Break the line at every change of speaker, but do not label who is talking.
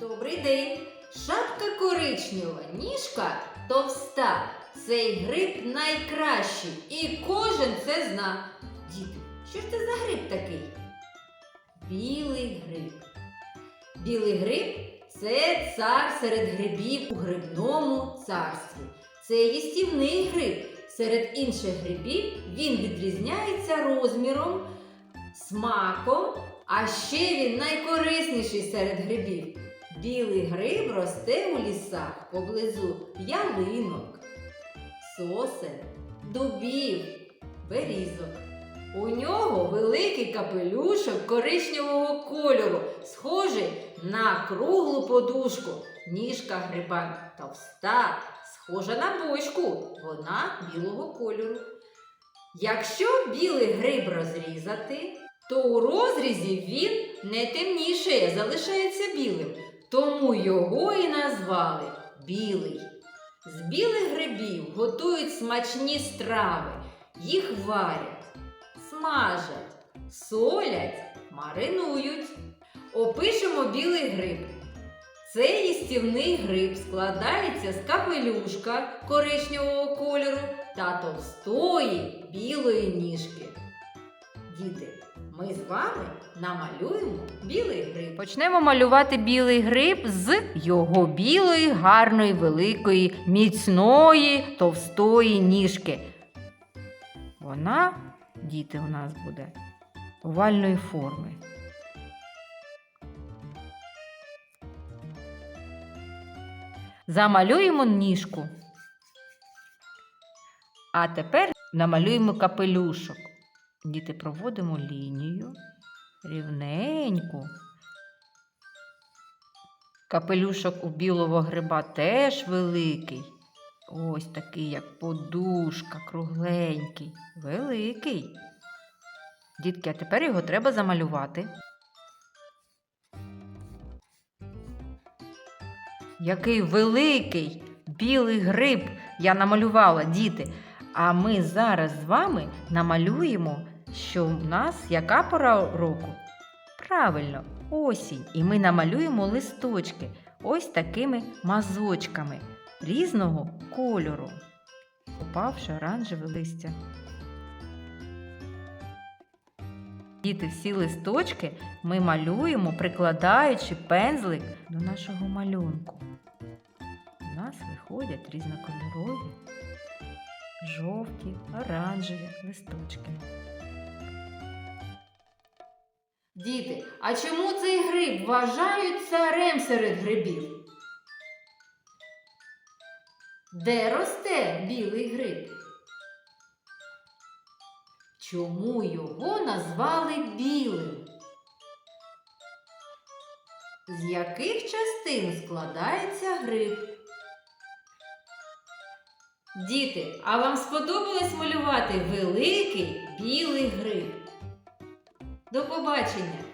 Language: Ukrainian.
Добрий день! Шапка коричнева, ніжка товста. Цей гриб найкращий, і кожен це зна. Діти, що ж це за гриб такий? Білий гриб. Білий гриб це цар серед грибів у грибному царстві. Це їстівний гриб. Серед інших грибів він відрізняється розміром, смаком, а ще він найкорисніший серед грибів. Білий гриб росте у лісах поблизу ялинок, сосен, дубів, берізок. У нього великий капелюшок коричневого кольору, схожий на круглу подушку. Ніжка гриба товста, схожа на бочку, вона білого кольору. Якщо білий гриб розрізати, то у розрізі він не темнішає, залишається білим. Тому його і назвали білий. З білих грибів готують смачні страви, їх варять, смажать, солять, маринують. Опишемо білий гриб. Цей їстівний гриб складається з капелюшка коричневого кольору та товстої білої ніжки. Діти, ми з вами намалюємо білий гриб. Почнемо малювати білий гриб з його білої, гарної, великої, міцної, товстої ніжки. Вона, діти, у нас буде овальної форми. Замалюємо ніжку. А тепер намалюємо капелюшок. Діти проводимо лінію рівненьку. Капелюшок у білого гриба теж великий. Ось такий, як подушка, кругленький, великий. Дітки, а тепер його треба замалювати. Який великий білий гриб я намалювала, діти. А ми зараз з вами намалюємо, що в нас яка пора року? Правильно, осінь. І ми намалюємо листочки ось такими мазочками різного кольору. Упавши оранжеве листя. Діти, всі листочки ми малюємо, прикладаючи пензлик до нашого малюнку. У нас виходять різнокольорові жовті, оранжеві листочки. Діти, а чому цей гриб вважають царем серед грибів? Де росте білий гриб? Чому його назвали білим? З яких частин складається гриб? Діти, а вам сподобалось малювати великий білий гриб? До побачення!